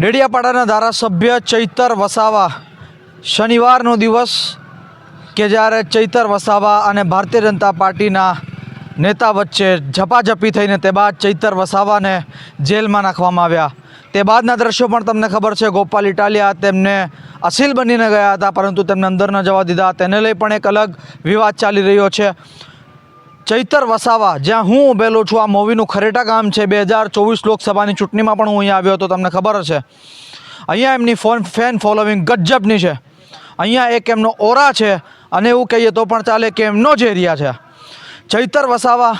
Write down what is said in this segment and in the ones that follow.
ડેડિયાપાડાના ધારાસભ્ય ચૈતર વસાવા. શનિવારનો દિવસ કે જ્યારે ચૈતર વસાવા અને ભારતીય જનતા પાર્ટીના નેતા વચ્ચે ઝપાઝપી થઈને તે બાદ ચૈતર વસાવાને જેલમાં નાખવામાં આવ્યા. તે બાદના દ્રશ્યો પણ તમને ખબર છે, ગોપાલ ઇટાલિયા તેમને અસીલ બનીને ગયા હતા, પરંતુ તેમને અંદર ન જવા દીધા. તેને લઈ પણ એક અલગ વિવાદ ચાલી રહ્યો છે. ચૈતર વસાવા, જ્યાં હું ઊભેલો છું. આ મોવીનું ખરેટા ગામ છે. બે હજાર ચોવીસ લોકસભાની ચૂંટણીમાં પણ હું અહીંયા આવ્યો હતો. તમને ખબર છે અહીંયા એમની ફોન ફેન ફોલોવિંગ ગજબની છે. અહીંયા એક એમનો ઓરા છે. અને એવું કહીએ તો પણ ચાલે કે એમનો જ એરિયા છે. ચૈતર વસાવા,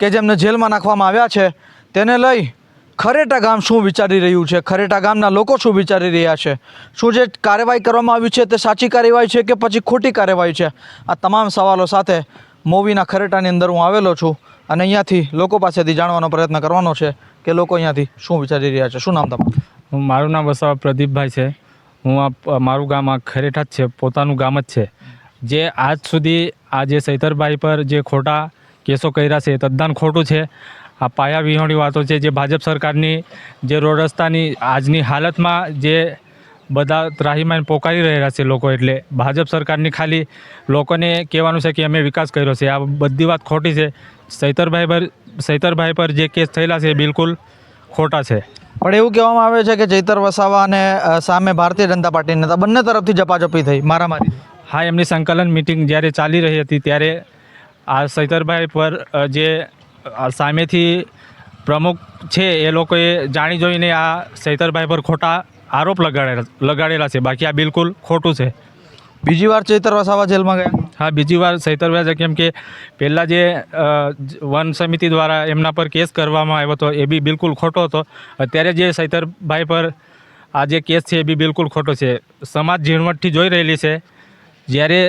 કે જેમને જેલમાં નાખવામાં આવ્યા છે, તેને લઈ ખરેટા ગામ શું વિચારી રહ્યું છે? ખરેટા ગામના લોકો શું વિચારી રહ્યા છે? શું જે કાર્યવાહી કરવામાં આવી છે તે સાચી કાર્યવાહી છે કે પછી ખોટી કાર્યવાહી છે? આ તમામ સવાલો સાથે મોવીના ખરેટાની અંદર હું આવેલો છું અને અહીંયાથી લોકો પાસેથી જાણવાનો પ્રયત્ન કરવાનો છે કે લોકો અહીંયાથી શું વિચારી રહ્યા છે. શું નામ તમારું? મારું નામ વસાવા પ્રદીપભાઈ છે. હું આ મારું ગામ આ ખરેઠા જ છે, પોતાનું ગામ જ છે. જે આજ સુધી આ જે સૈતરભાઈ પર જે ખોટા કેસો કર્યા છે એ તદ્દન ખોટું છે. આ પાયા વિહોણી વાતો છે જે ભાજપ સરકારની જે રોડ રસ્તાની આજની હાલતમાં જે બધા ત્રાહીમાન પોકારી રહ્યા છે લોકો એટલે ભાજપ સરકારની ખાલી લોકોને કહેવાનું છે કે અમે વિકાસ કર્યો છે. આ બધી વાત ખોટી છે. સૈતરભાઈ પર સૈતરભાઈ પર જે કેસ થયેલા છે એ બિલકુલ ખોટા છે. પણ એવું કહેવામાં આવે છે કે ચૈતર વસાવા અને સામે ભારતીય જનતા પાર્ટીના નેતા બંને તરફથી જપાજપી થઈ મારામારી. હા એમની સંકલન મિટિંગ જ્યારે ચાલી રહી હતી ત્યારે આ સૈતરભાઈ પર જે સામેથી પ્રમુખ છે એ લોકોએ જાણી જોઈને આ સૈતરભાઈ પર ખોટા આરોપ લગાડેલા લગાડેલા છે. બાકી આ બિલકુલ ખોટું છે. બીજી વાર ચૈતર વસાવા જેલમાં ગયા? હા બીજી વાર ચૈતર છે કેમ કે પહેલાં જે વન સમિતિ દ્વારા એમના પર કેસ કરવામાં આવ્યો હતો એ બી બિલકુલ ખોટો હતો. અત્યારે જે સૈતરભાઈ પર આ જે કેસ છે એ બી બિલકુલ ખોટો છે. સમાજ ઝીણવટથી જોઈ રહેલી છે. જ્યારે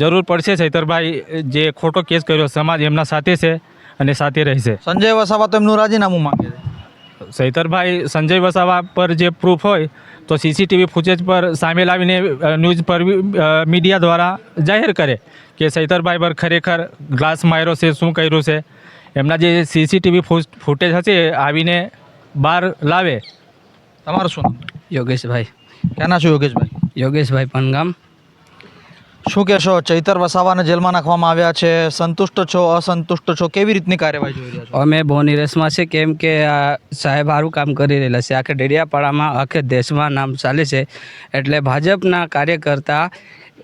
જરૂર પડશે ચૈતરભાઈ જે ખોટો કેસ કર્યો સમાજ એમના સાથે છે અને સાથે રહેશે. સંજય વસાવા તો એમનું રાજીનામું માંગે છે. સૈતરભાઈ સંજય વસાવા પર જે પ્રૂફ હોય તો સીસીટીવી ફૂટેજ પર સામે લાવીને ન્યૂઝ પર મીડિયા દ્વારા જાહેર કરે કે સૈતરભાઈ પર ખરેખર ગ્લાસ માર્યો છે શું કર્યું છે? એમના જે સીસીટીવી ફૂટેજ હશે એ આવીને બહાર લાવે. તમારું શું યોગેશભાઈ. ક્યાંના છો યોગેશભાઈ? યોગેશભાઈ પનગામ. શું કહેશો? ચૈતર વસાવાને જેલમાં નાખવામાં આવ્યા છે. સંતુષ્ટ છો, અસંતુષ્ટ છો? કેવી રીતની કાર્યવાહી જોઈ રહ્યા છો? અમે બહુ નિરાશમાં છે કેમ કે આ સાહેબ સારું કામ કરી રહેલા છે. આખે ડેડિયાપાડામાં, આખે દેશમાં નામ ચાલે છે. એટલે ભાજપના કાર્યકર્તા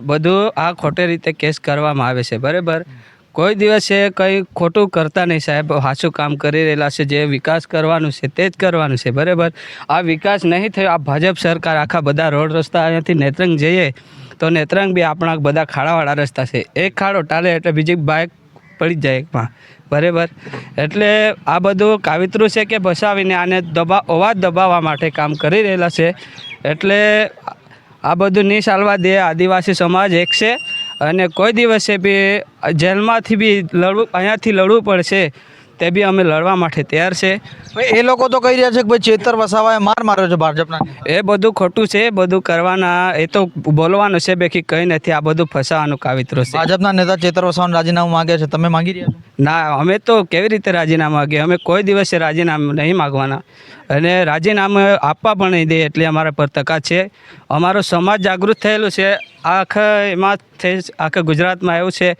બધું આ ખોટે રીતે કેસ કરવામાં આવે છે. બરાબર? કોઈ દિવસે કંઈ ખોટું કરતા નહીં સાહેબ. સાચું કામ કરી રહેલા છે. જે વિકાસ કરવાનું છે, તે જ કરવાનું છે. બરાબર? આ વિકાસ નહીં થયો. આ ભાજપ સરકાર આખા બધા રોડ રસ્તા અહીંયાથી નેત્રંગ જઈએ તો નેત્રાંગ બી આપણા બધા ખાડાવાળા રસ્તા છે. એક ખાડો ટાલે એટલે બીજી બાઇક પડી જાય એકમાં. બરાબર? એટલે આ બધું કાવિતરું છે કે ભસાવીને આને દબા, અવાજ દબાવવા માટે કામ કરી રહેલા છે. એટલે આ બધું નહીં ચાલવા દે, આદિવાસી સમાજ એક છે. અને કોઈ દિવસે બી જેલમાંથી બી લડવું, અહીંયાથી લડવું પડશે. તે બી અમે લડવા માટે તૈયાર છે. એ લોકો તો કહી રહ્યા છે કે ભાઈ ચેતર વસાવાએ માર માર્યો છે ભાજપના. એ બધું ખોટું છે બધું કરવાના એ તો બોલવાનું છે બેકી કંઈ નથી આ બધું ફસાવાનું કાવિતરું છે. ભાજપના નેતા ચેતર વસાવાનું રાજીનામું માગે છે તમે માંગી રહ્યા ના અમે તો કેવી રીતે રાજીનામું માગીએ અમે કોઈ દિવસે રાજીનામું નહીં માગવાના. અને રાજીનામું આપવા પણ નહીં દે એટલે અમારા પર તકા છે. અમારો સમાજ જાગૃત થયેલું છે. આખા એમાં થઈ આખા ગુજરાતમાં એવું છે.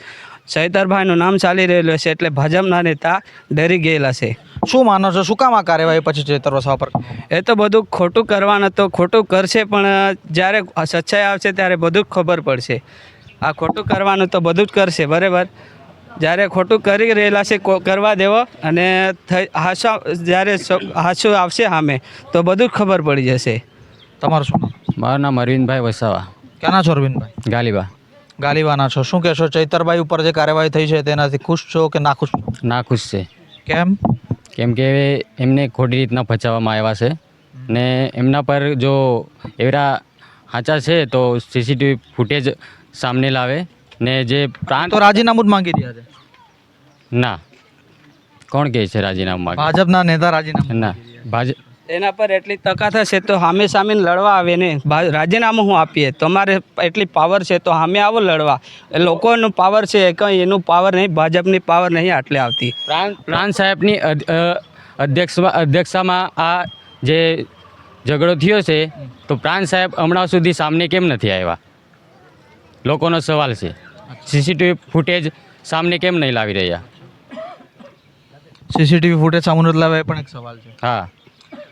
સૈતરભાઈનું નામ ચાલી રહેલું છે એટલે ભાજપના નેતા ડરી ગયેલા છે. શું માનો છો? શું કામ આ કાર્યવાહી પછી ચેતર વસાવા પર? એ તો બધું ખોટું કરવાનું તો ખોટું કરશે પણ જ્યારે સચ્ચાઈ આવશે ત્યારે બધું જ ખબર પડશે. આ ખોટું કરવાનું તો બધું જ કરશે બરાબર? જ્યારે ખોટું કરી રહેલા છે કરવા દેવો અને થઈ હાસા જ્યારે હાસું આવશે સામે તો બધું જ ખબર પડી જશે. તમારું શું નામ? મારું નામ અરવિંદભાઈ વસાવા. ક્યાંના છો અરવિંદભાઈ? ગાલીબા. ગાલીવાના છો. શું કહેશો? ચૈતરભાઈ ઉપર જે કાર્યવાહી થઈ છે તેનાથી ખુશ છો કે નાખુશ નાખુશ ના ખુશ છે. કેમ? કેમ કે એમને ખોટી રીતના ફસાવવામાં આવ્યા છે. ને એમના પર જો એવડા સાચા છે તો સીસીટીવી ફૂટેજ સામને લાવે. ને જે પ્રાંત તો રાજીનામું જ માંગી રહ્યા છે? ના. કોણ કહે છે રાજીનામું ભાજપના નેતા રાજીનામું ના. ભાજપ એના પર એટલી તકા થશે તો સામે સામે લડવા આવે ને. રાજીનામું હું આપીએ. તમારે એટલી પાવર છે તો સામે આવો લડવા. એ લોકોનું પાવર છે કંઈ એનું પાવર નહીં ભાજપની પાવર નહીં આટલે આવતી. પ્રાંત પ્રાંત સાહેબની અધ્યક્ષમાં અધ્યક્ષ અધ્યક્ષામાં આ જે ઝઘડો થયો છે તો પ્રાંત સાહેબ હમણાં સુધી સામને કેમ નથી આવ્યા? લોકોનો સવાલ છે. સીસીટીવી ફૂટેજ સામને કેમ નહીં લાવી રહ્યા? સીસીટીવી ફૂટેજ સામે નથી લાવે પણ એક સવાલ છે. હા.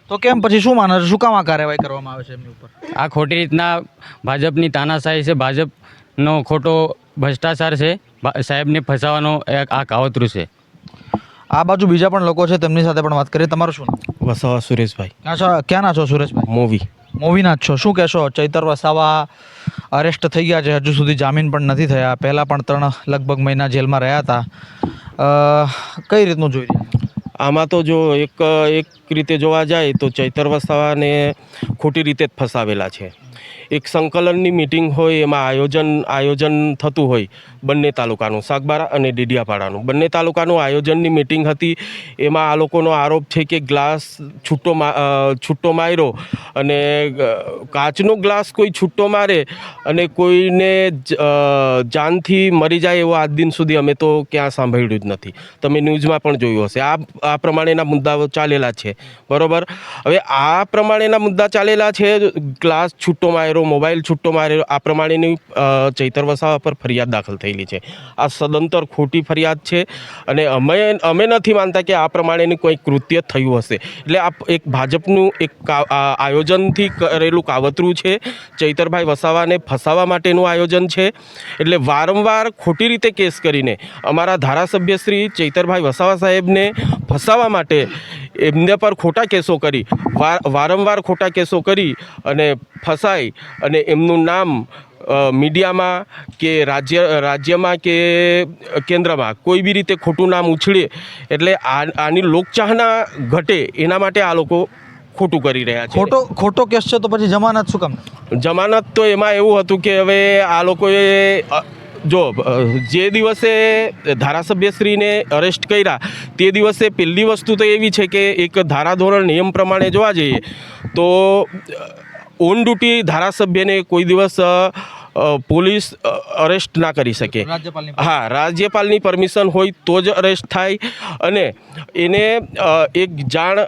તો કેમ પછી શું માને શું કામ આ કાર્યવાહી કરવામાં આવે છે એમની ઉપર? આ ખોટી રીતના ભાજપની તાનાશાહી છે. ભાજપનો ખોટો ભ્રષ્ટાચાર છે. સાહેબને ફસાવાનો એક આ કાવતરું છે. આ બાજુ બીજા પણ લોકો છે. તેમની સાથે પણ વાત કરીએ. તમારું શું? વસાવા સુરેશભાઈ. ક્યાં છો છો સુરેશભાઈ? મૂવી. મૂવીના જ છો. શું કહેશો? ચૈતર વસાવા અરેસ્ટ થઈ ગયા છે. હજુ સુધી જામીન પણ નથી થયા. પહેલાં પણ ત્રણ લગભગ મહિના જેલમાં રહ્યા હતા. કઈ રીતનું જોઈ રહ્યા? આમાં તો જો એક એક રીતે જોવા જાય તો ચૈતર વસાવાને ખોટી રીતે જ ફસાવેલા છે. એક સંકલનની મિટિંગ હોય, એમાં આયોજન આયોજન થતું હોય બંને તાલુકાનું, સાગબારા અને ડીડિયાપાડાનું. બંને તાલુકાનું આયોજનની મિટિંગ હતી. એમાં આ લોકોનો આરોપ છે કે ગ્લાસ છૂટો છૂટો માર્યો અને કાચનો ગ્લાસ કોઈ છૂટો મારે અને કોઈને જાનથી મરી જાય એવો આજ દિન સુધી અમે તો ક્યાં સાંભળ્યું જ નથી. તમે ન્યૂઝમાં પણ જોયું હશે. આ આ પ્રમાણેના મુદ્દાઓ ચાલેલા છે. બરાબર? હવે આ પ્રમાણેના મુદ્દા ચાલેલા છે ગ્લાસ છૂટો માર્યો, મોબાઈલ છૂટો માર્યો, આ પ્રમાણેની ચૈતર વસાવા પર ફરિયાદ દાખલ થયેલી છે. આ સદંતર ખોટી ફરિયાદ છે અને અમે અમે નથી માનતા કે આ પ્રમાણેનું કોઈ કૃત્ય થયું હશે. એટલે આ એક ભાજપનું એક આયોજનથી કરેલું કાવતરું છે. ચૈતરભાઈ વસાવાને ફસાવા માટેનું આયોજન છે. એટલે વારંવાર ખોટી રીતે કેસ કરીને અમારા ધારાસભ્ય શ્રી ચૈતરભાઈ વસાવા સાહેબને ફસાવા માટે એમને પર ખોટા કેસો કરી વાર વારંવાર ખોટા કેસો કરી અને ફસાઈ અને એમનું નામ મીડિયામાં કે રાજ્ય રાજ્યમાં કે કેન્દ્રમાં કોઈ બી રીતે ખોટું નામ ઉછળે એટલે આ આની લોકચાહના ઘટે એના માટે આ લોકો ખોટું કરી રહ્યા છે. ખોટો ખોટો કેસ છે તો પછી જમાનત શું કામ? જમાનત તો એમાં એવું હતું કે હવે આ લોકોએ જો જે દિવસે ધારાસભ્યશ્રીને અરેસ્ટ કર્યા, તે દિવસે પહેલી વસ્તુ તો એવી છે કે એક ધારાધોરણ નિયમ પ્રમાણે જોવા જઈએ, તો ઓન ડ્યુટી ધારાસભ્યને કોઈ દિવસ પોલીસ અરેસ્ટ ના કરી શકે. હા રાજ્યપાલની પરમિશન હોય તો જ અરેસ્ટ થાય અને એને એક જાણ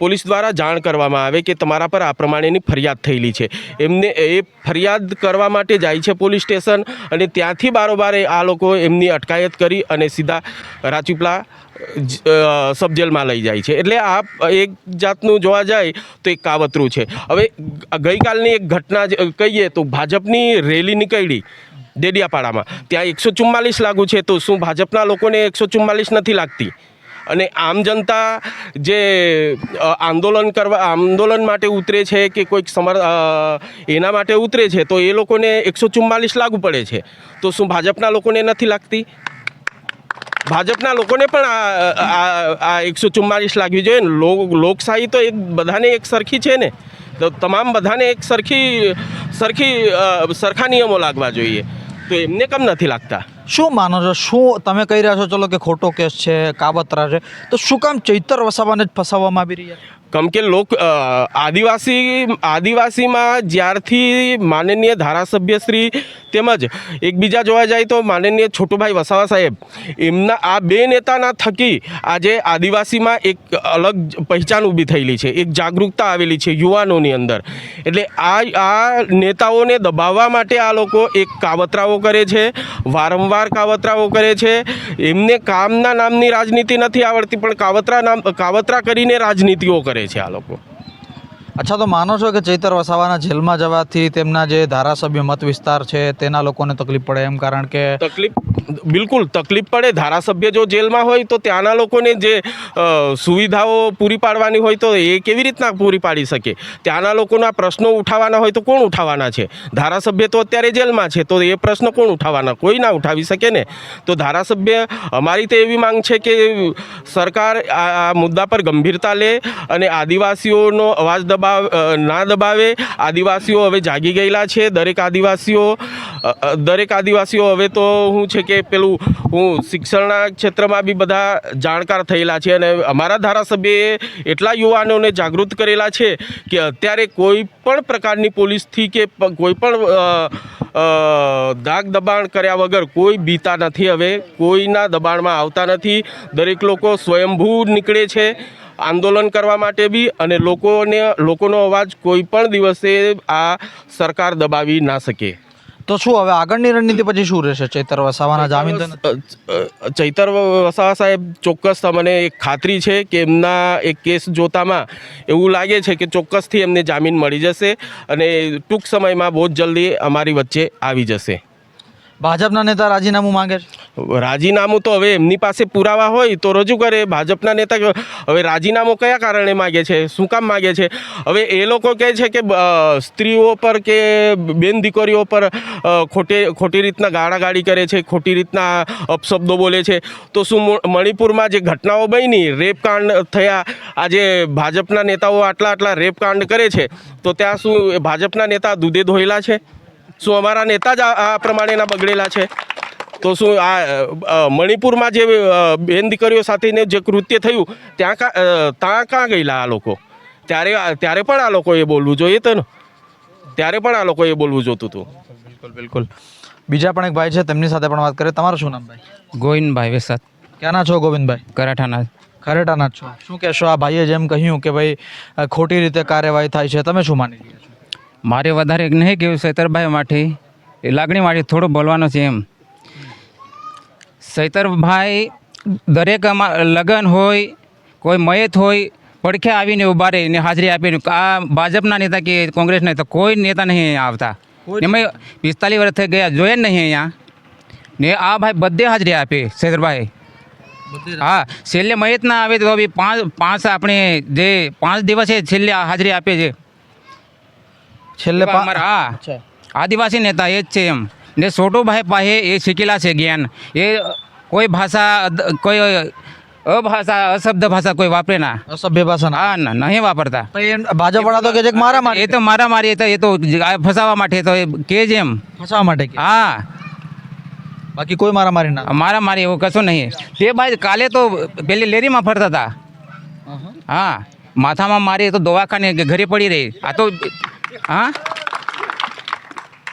પોલીસ દ્વારા જાણ કરવામાં આવે કે તમારા પર આ પ્રમાણેની ફરિયાદ થયેલી છે. એમને એ ફરિયાદ કરવા માટે જાય છે પોલીસ સ્ટેશન અને ત્યાંથી બારોબાર આ લોકો એમની અટકાયત કરી અને સીધા રાજપીપળા અ, લઈ જાય છે. એટલે આ એક જાતનું જોવા જાય તો એક કાવતરું છે. હવે ગઈકાલની એક ઘટના કહીએ તો ભાજપની રેલી નીકળી ડેડિયાપાડામાં. ત્યાં એકસો ચુમ્માલીસ લાગુ છે. તો શું ભાજપના લોકોને એકસો ચુમ્માલીસ નથી લાગતી? અને આમ જનતા જે આંદોલન કરવા આંદોલન માટે ઉતરે છે કે કોઈક સમર એના માટે ઉતરે છે તો એ લોકોને એકસો ચુમ્માલીસ લાગુ પડે છે. તો શું ભાજપના લોકોને નથી લાગતી? ભાજપના લોકોને પણ આ એકસો ચુમ્માલીસ લાગવી જોઈએ ને લોકશાહી તો એક બધાને એક સરખી છે ને. તો તમામ બધાને એક સરખી સરખી સરખા નિયમો લાગવા જોઈએ. તો એમને કેમ નથી લાગતા? શું માનો છો? શું તમે કહી રહ્યા છો, ચલો કે ખોટો કેસ છે, કાવતરા છે, તો શું કામ ચૈતર વસાવાને જ ફસાવવામાં આવી રહ્યા છે? કેમ કે લોક આદિવાસી, આદિવાસીમાં જ્યારથી માનનીય ધારાસભ્ય શ્રી તેમજ એકબીજા જોવા જાય તો માનનીય છોટુભાઈ વસાવા સાહેબ, એમના, આ બે નેતાના થકી આજે આદિવાસીમાં એક અલગ પહેચાન ઊભી થયેલી છે, એક જાગૃતતા આવેલી છે યુવાનોની અંદર. એટલે આ આ નેતાઓને દબાવવા માટે આ લોકો એક કાવતરાઓ કરે છે, વારંવાર કાવતરાઓ કરે છે. એમને કામના નામની રાજનીતિ નથી આવડતી, પણ કાવતરા નામ, કાવતરા કરીને રાજનીતિઓ કરે છે આ લોકો અચ્છા, તો માનો છો કે ચૈતર વસાવાના જેલમાં જવાથી તેમના જે ધારાસભ્ય મત વિસ્તાર છે, તેના લોકોને તકલીફ પડે એમ? કારણ કે તકલીફ, બિલકુલ, તકલીફ પડે. ધારાસભ્ય જો જેલમાં હોય તો ત્યાંના લોકોને જે સુવિધાઓ પૂરી પાડવાની હોય તો એ કેવી રીતના પૂરી પાડી શકે? ત્યાંના લોકોના પ્રશ્નો ઉઠાવવાના હોય તો કોણ ઉઠાવવાના છે? ધારાસભ્ય તો અત્યારે જેલમાં છે, તો એ પ્રશ્ન કોણ ઉઠાવવાના? કોઈ ના ઉઠાવી શકે ને? તો ધારાસભ્ય, અમારી તો એવી માંગ છે કે સરકાર આ મુદ્દા પર ગંભીરતા લે અને આદિવાસીઓનો અવાજ દબાવ અ, ના દબાવે. આદિવાસીઓ હવે જાગી ગયેલા છે. દરેક આદિવાસીઓ દરેક આદિવાસીઓ હવે તો હું છે કે પેલું હું શિક્ષણના ક્ષેત્રમાં બી બધા જાણકાર થયેલા છે અને અમારા ધારાસભ્યએ એટલા યુવાનોને જાગૃત કરેલા છે કે અત્યારે કોઈ પણ પ્રકારની પોલીસથી કે કોઈ પણ દાગ દબાણ કર્યા વગર કોઈ બીતા નથી હવે. કોઈના દબાણમાં આવતા નથી. દરેક લોકો સ્વયંભૂ નીકળે છે. આંદોલન કરવા માટે બી અને લોકોને લોકોનો અવાજ કોઈ પણ દિવસે આ સરકાર દબાવી ના શકે. તો શું હવે આગળની રણનીતિ પછી શું રહેશે? ચૈતર વસાવાના જામીન ચૈતર વસાવા સાહેબ ચોક્કસ મને એક ખાતરી છે કે એમના એક કેસ જોતામાં એવું લાગે છે કે ચોક્કસથી એમને જામીન મળી જશે અને ટૂંક સમયમાં બહુ જ જલ્દી અમારી વચ્ચે આવી જશે. ભાજપના નેતા રાજીનામું માંગે છે? રાજીનામું તો હવે એમની પાસે પુરાવા હોય તો રજૂ કરે. ભાજપના નેતા હવે રાજીનામું કયા કારણે માગે છે? શું કામ માગે છે? હવે એ લોકો કહે છે કે સ્ત્રીઓ પર કે બેન દીકરીઓ પર ખોટે, ખોટી રીતના ગાળાગાળી કરે છે, ખોટી રીતના અપશબ્દો બોલે છે. તો શું મણિપુરમાં જે ઘટનાઓ બની રેપકાંડ થયા, આજે ભાજપના નેતાઓ આટલા આટલા રેપકાંડ કરે છે, તો ત્યાં શું ભાજપના નેતા દૂધે ધોયેલા છે? શું અમારા નેતા જ આ આ પ્રમાણેના બગડેલા છે. તો શું આ મણિપુરમાં જે બેન દીકરીઓ સાથેને જે કૃત્ય થયું ત્યાં કા ત્યાં કાં ગયેલા આ લોકો? ત્યારે ત્યારે પણ આ લોકોએ બોલવું જોઈએ તો ને ત્યારે પણ આ લોકોએ બોલવું જોતું હતું. બિલકુલ બિલકુલ. બીજા પણ એક ભાઈ છે તેમની સાથે પણ વાત કરીએ. તમારું શું નામ ભાઈ? ગોવિંદભાઈ વેસાદ ક્યાંના છો ગોવિંદભાઈ? કરાઠાના. ખરેટાના છો. શું કહેશો? આ ભાઈએ જેમ કહ્યું કે ભાઈ ખોટી રીતે કાર્યવાહી થાય છે. તમે શું માની રહ્યા છો? મારે વધારે નહીં કહેવું સૈતરભાઈ માટે. એ લાગણી માટે થોડું બોલવાનું છે એમ. સૈતરભાઈ દરેક લગ્ન હોય કોઈ મયત હોય પડખે આવીને ઊભા રહીને હાજરી આપીને. આ ભાજપના નેતા કે કોંગ્રેસના નેતા કોઈ નેતા નહીં આવતા. એમાં પિસ્તાલીસ વર્ષ થઈ ગયા જોઈએ જ નહીં અહીંયા. ને આ ભાઈ બધે હાજરી આપે સૈતરભાઈ હા છેલ્લે મયત ના આવે તો બી પાંચ પાંચ આપણે જે પાંચ દિવસે છેલ્લે હાજરી આપે છે. છેલ્લે હા. આદિવાસી નેતા એ જ છે એમ. ને છોટુભાઈ પાસે એ શીખેલા છે જ્ઞાન. એ કોઈ ભાષા કોઈ અભાષા અશબ્દ ભાષા કોઈ વાપરે ના. અસભ્ય ભાષા હા ના નહીં વાપરતા. ભાજપ વાળા તો કે છે કે મારા એ તો મારા મારી એ તો ફસાવા માટે તો એ કે જ એમ. ફસાવા માટે હા. બાકી કોઈ મારા મારી ના. મારા મારી એવું કશું નહીં. તે ભાઈ કાલે તો પેલી લેરીમાં ફરતા હતા. હા. માથામાં મારી તો દવાખાને ઘરે પડી રહી. આ તો હા?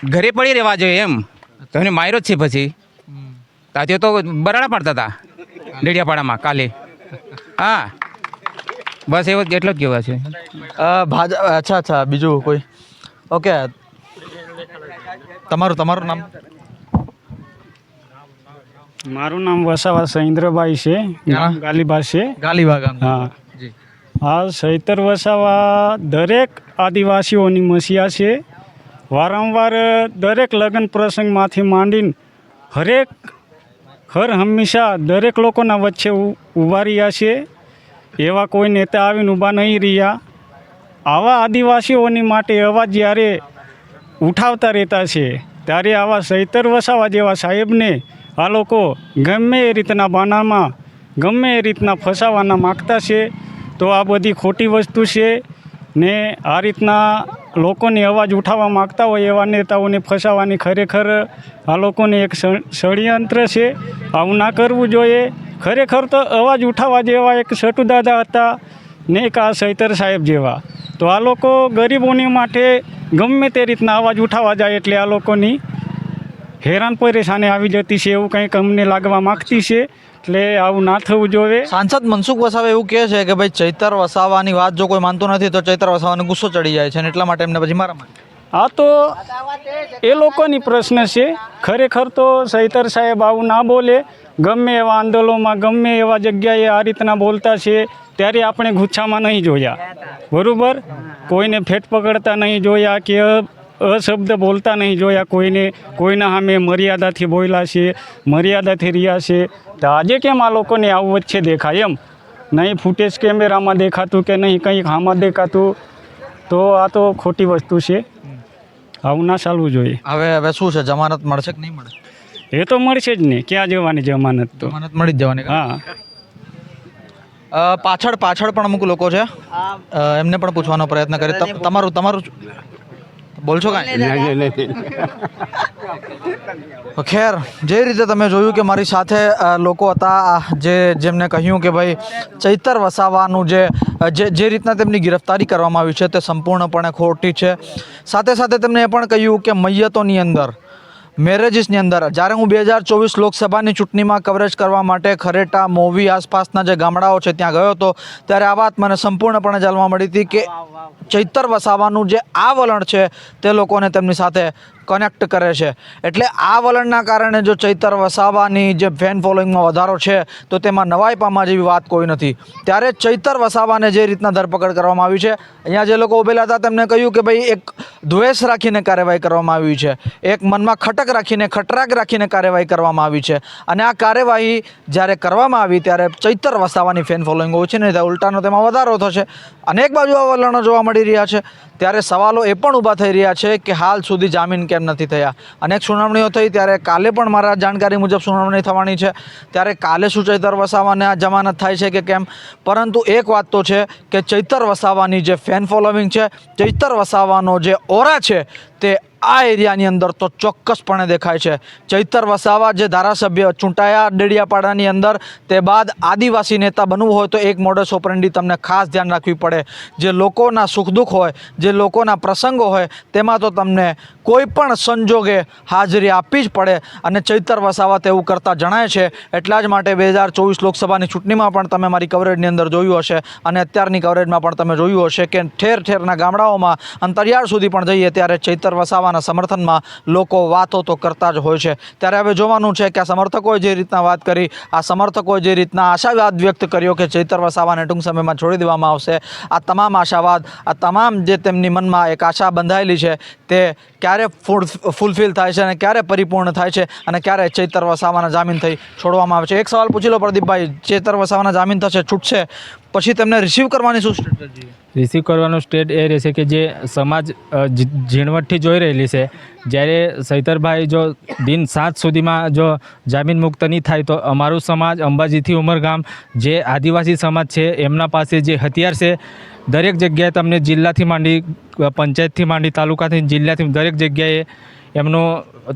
ઘરે પડી રહેવા જોઈએ એમ. તો એને માર્યો જ છે પછી. તાતે તો બરાડા પડતા હતા ડેડિયાપાડામાં કાલે. હા. બસ એવો જ એટલો જ કહેવા છે. ભાજપ અચ્છા અચ્છા બીજું કોઈ? ઓકે. તમારું તમારું નામ? મારું નામ વસાવા સહિન્દ્રભાઈ છે. ગામ ગાલીબા છે. ગાલીબા ગામ. હા. આ સૈતર વસાવા દરેક આદિવાસીઓની મસીહા છે. વારંવાર દરેક લગ્ન પ્રસંગમાંથી માંડીને હરેક હર હંમેશા દરેક લોકોના વચ્ચે ઊભા રહ્યા છે. એવા કોઈ નેતા આવીને ઊભા નહીં રહ્યા. આવા આદિવાસીઓની માટે અવાજ જ્યારે ઉઠાવતા રહેતા છે, ત્યારે આવા સૈતર વસાવા જેવા સાહેબને આ લોકો ગમે એ રીતના બાનામાં, ગમે એ રીતના ફસાવાના માગતા છે. તો આ બધી ખોટી વસ્તુ છે ને આ રીતના લોકોની અવાજ ઉઠાવવા માગતા હોય એવા નેતાઓને ફસાવાની ખરેખર આ લોકોને એક ષડયંત્ર છે. આવું ના કરવું જોઈએ. ખરેખર તો અવાજ ઉઠાવવા જેવા એક સટુદાદા હતા ને એક આ સૈતર સાહેબ જેવા. તો આ લોકો ગરીબોની માટે ગમે તે રીતના અવાજ ઉઠાવવા જાય એટલે આ લોકોની હેરાન પરેશાની આવી જતી છે એવું કંઈક અમને લાગવા માગતી છે. એટલે આવું ના થવું જોઈએ. સાંસદ મનસુખ વસાવા એવું કહે છે કે ભાઈ ચૈતર વસાવાની વાત જો કોઈ માનતો નથી તો ચૈતર વસાવાને ગુસ્સો ચડી જાય છે અને એટલા માટે એમને પછી મારા આ તો એ લોકોની પ્રશ્ન છે. ખરેખર તો સૈતર સાહેબ આવું ના બોલે. ગમે એવા આંદોલનમાં ગમે એવા જગ્યાએ આ રીતના બોલતા છે ત્યારે આપણે ગુચ્છામાં નહીં જોયા. બરાબર? કોઈને ફેટ પકડતા નહીં જોયા કે અશબ્દ બોલતા નહીં જોયા. કોઈને કોઈના સામે મર્યાદાથી બોલ્યા છે મર્યાદાથી રહ્યા છે. તો આજે કેમ આ લોકોને આવું વચ્ચે દેખાય એમ? નહીં ફૂટેજ કેમેરામાં દેખાતું કે નહીં કંઈક આમાં દેખાતું? તો આ તો ખોટી વસ્તુ છે. આવું ના ચાલવું જોઈએ. હવે હવે શું છે? જમાનત મળશે કે નહીં મળે? એ તો મળશે જ નહીં ક્યાં જવાની જમાનત તો? જમાનત મળી જ જવાની. હા. પાછળ પાછળ પણ અમુક લોકો છે. એમને પણ પૂછવાનો પ્રયત્ન કરે તમ- તમારું તમારું બોલશો કાંઈ? ખેર જે રીતે તમે જોયું કે મારી સાથે લોકો હતા જે જેમને કહ્યું કે ભાઈ ચૈતર વસાવાનું જે જે જે રીતના તેમની ગિરફતારી કરવામાં આવી છે તે સંપૂર્ણપણે ખોટી છે. સાથે સાથે તેમણે એ પણ કહ્યું કે મૈયતોની અંદર મેરેજીસની અંદર. જ્યારે હું બે હજાર ચોવીસ લોકસભાની ચૂંટણીમાં કવરેજ કરવા માટે ખરેટા મોવી આસપાસના જે ગામડાઓ છે ત્યાં ગયો હતો, ત્યારે આ વાત મને સંપૂર્ણપણે જાણવા મળી હતી કે ચૈતર વસાવાનું જે આ વલણ છે, તે લોકોને તેમની સાથે કનેક્ટ કરે છે. એટલે આ વલણના કારણે જો ચૈતર વસાવાની જે ફેન ફોલોઈંગમાં વધારો છે, તો તેમાં નવાઈ પામવા જેવી વાત કોઈ નથી. ત્યારે ચૈતર વસાવાને જે રીતના ધરપકડ કરવામાં આવી છે, અહીંયા જે લોકો ઉભેલા હતા, તેમને કહ્યું કે ભાઈ, એક દ્વેષ રાખીને કાર્યવાહી કરવામાં આવી છે. એક મનમાં ખટક રાખીને ખટરાક રાખીને કાર્યવાહી કરવામાં આવી છે. અને આ કાર્યવાહી જ્યારે કરવામાં આવી ત્યારે ચૈતર વસાવાની ફેન ફોલોઈંગ ઓછી નહીં થાય ઉલટાનો તેમાં વધારો થશે. અનેક બાજુ આ વલણો જોવા મળી રહ્યા છે. ત્યારે સવાલો એ પણ ઊભા થઈ રહ્યા છે કે હાલ સુધી જામીન કેમ નથી થયા? અનેક સુનાવણીઓ થઈ, ત્યારે કાલે પણ મારા જાણકારી મુજબ સુનાવણી થવાની છે. ત્યારે કાલે શું ચૈતર વસાવાને આ જમાનત થાય છે કે કેમ? પરંતુ એક વાત તો છે કે ચૈતર વસાવાની જે ફેન ફોલોવિંગ છે, ચૈતર વસાવાનો જે ઓરા છે તે આ એરિયાની અંદર તો ચોક્કસપણે દેખાય છે. ચૈતર વસાવા જે ધારાસભ્ય ચૂંટાયા ડેડિયાપાડાની અંદર, તે બાદ આદિવાસી નેતા બનવું હોય તો એક મોડસ ઓપરેન્ડી તમને ખાસ ધ્યાન રાખવી પડે. જે લોકોના સુખ દુઃખ હોય, જે લોકોના પ્રસંગો હોય, તેમાં તો તમને કોઈ પણ સંજોગે હાજરી આપવી જ પડે અને ચૈતર વસાવા તેવું કરતા જણાય છે. એટલા જ માટે બે હજાર ચોવીસ લોકસભાની ચૂંટણીમાં પણ તમે મારી કવરેજની અંદર જોયું હશે અને અત્યારની કવરેજમાં પણ તમે જોયું હશે કે ઠેર ઠેરના ગામડાઓમાં અંતરિયાળ સુધી પણ જઈએ ત્યારે ચૈતર વસાવાના સમર્થનમાં લોકો વાતો તો કરતા જ હોય છે. ત્યારે હવે જોવાનું છે કે આ સમર્થકોએ જે રીતના વાત કરી, આ સમર્થકોએ જે રીતના આશાવાદ વ્યક્ત કર્યો કે ચૈતર વસાવાને ટૂંક સમયમાં છોડી દેવામાં આવશે. આ તમામ આશાવાદ, આ તમામ જે તેમની મનમાં એક આશા બંધાયેલી છે, તે ક્યારે ફૂલ ફૂલફિલ થાય છે અને ક્યારે પરિપૂર્ણ થાય છે અને ક્યારે ચૈતર વસાવાના જામીન થઈ છોડવામાં આવે છે. એક સવાલ પૂછી લો પ્રદીપભાઈ, ચૈતર વસાવાના જામીન થશે, છૂટશે પછી તેમને રિસીવ કરવાની શું સ્ટ્રેટેજી રિસીવ કરવાનો સ્ટેટ એ રહેશે કે જે સમાજ ઝીણવટથી જોઈ રહેલી છે. જ્યારે સૈતરભાઈ જો દિન સાત સુધીમાં જો જામીન મુક્ત નહીં થાય તો અમારું સમાજ અંબાજીથી ઉમરગામ, જે આદિવાસી સમાજ છે, એમના પાસે જે હથિયાર છે, દરેક જગ્યાએ તમને જિલ્લાથી માંડી પંચાયતથી માંડી, તાલુકાથી જિલ્લાથી દરેક જગ્યાએ એમનો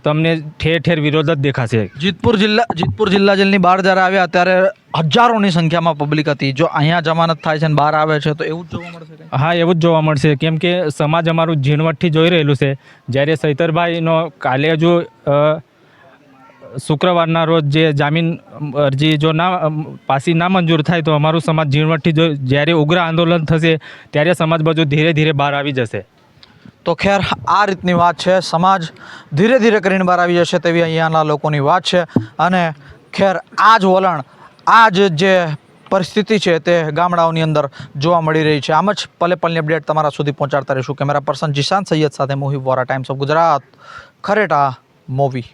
તમને ઠેર ઠેર વિરોધ જ દેખાશે. જીતપુર જિલ્લા જીતપુર જિલ્લા જેલની બહાર જ્યારે આવ્યા ત્યારે હજારોની સંખ્યામાં પબ્લિક હતી. જો અહીંયા જમાનત થાય છે અને બહાર આવે છે તો એવું જ જોવા મળશે હા એવું જ જોવા મળશે. કેમ કે સમાજ અમારું ઝીણવટથી જોઈ રહેલું છે. જ્યારે સૈતરભાઈનો કાલે હજુ શુક્રવારના રોજ જે જામીન અરજી જો ના પાસી ના મંજૂર થાય તો અમારું સમાજ ઝીણવટથી જો જ્યારે ઉગ્ર આંદોલન થશે ત્યારે સમાજ બાજુ ધીરે ધીરે બહાર આવી જશે. તો ખેર, આ રીતની વાત છે. સમાજ ધીરે ધીરે કરીને બહાર આવી જશે તેવી અહીંયાના લોકોની વાત છે. અને ખેર, આ જ વલણ, આ જ જે પરિસ્થિતિ છે તે ગામડાઓની અંદર જોવા મળી રહી છે. આમ જ પલે પલની અપડેટ તમારા સુધી પહોંચાડતા રહીશું. કેમેરા પર્સન જીશાન સૈયદ સાથે મોહી વોરા ટાઈમ્સ ઓફ ગુજરાત ખરેટા મોવી